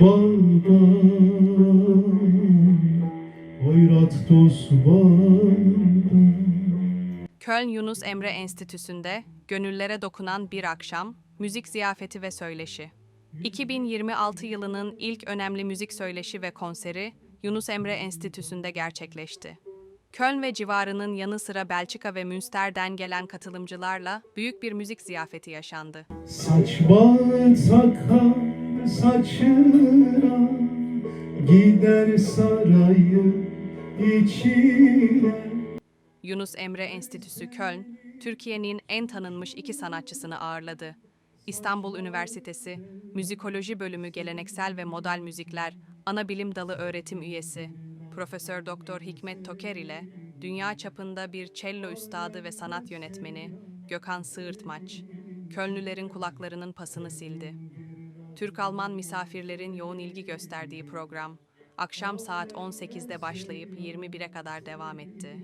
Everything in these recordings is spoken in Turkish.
Bağda Hoyrat dost bağda Köln Yunus Emre Enstitüsü'nde gönüllere dokunan bir akşam, müzik ziyafeti ve söyleşi. 2026 yılının ilk önemli müzik söyleşi ve konseri Yunus Emre Enstitüsü'nde gerçekleşti. Köln ve civarının yanı sıra Belçika ve Münster'den gelen katılımcılarla büyük bir müzik ziyafeti yaşandı. Saç bağı takar saçına Gider sarayın içine Yunus Emre Enstitüsü Köln, Türkiye'nin en tanınmış iki sanatçısını ağırladı. İstanbul Üniversitesi, Müzikoloji Bölümü Geleneksel ve Modal Müzikler, Ana Bilim Dalı öğretim üyesi, Profesör Doktor Hikmet Toker ile dünya çapında bir cello üstadı ve sanat yönetmeni Gökhan Sığırtmaç, Kölnlülerin kulaklarının pasını sildi. Türk-Alman misafirlerin yoğun ilgi gösterdiği program, akşam saat 18'de başlayıp 21'e kadar devam etti.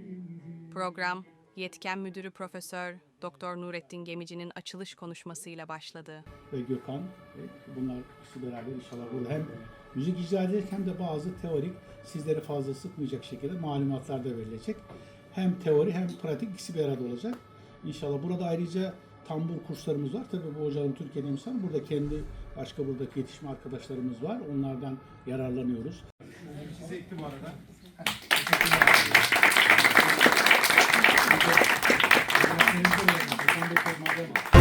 Program, Yetken Müdürü Profesör Doktor Nurettin Gemici'nin açılış konuşmasıyla başladı. ve Gökhan. Bunlar ikisi beraber inşallah burada hem müzik icra edecek hem de bazı teorik sizleri fazla sıkmayacak şekilde malumatlar da verilecek. Hem teori hem pratik ikisi bir arada olacak. İnşallah burada ayrıca tambur kurslarımız var. Tabii bu hocalarım Türkiye'de insan. Burada kendi başka buradaki yetişme arkadaşlarımız var. Onlardan yararlanıyoruz. Sizi ektim arada. Teşekkürler.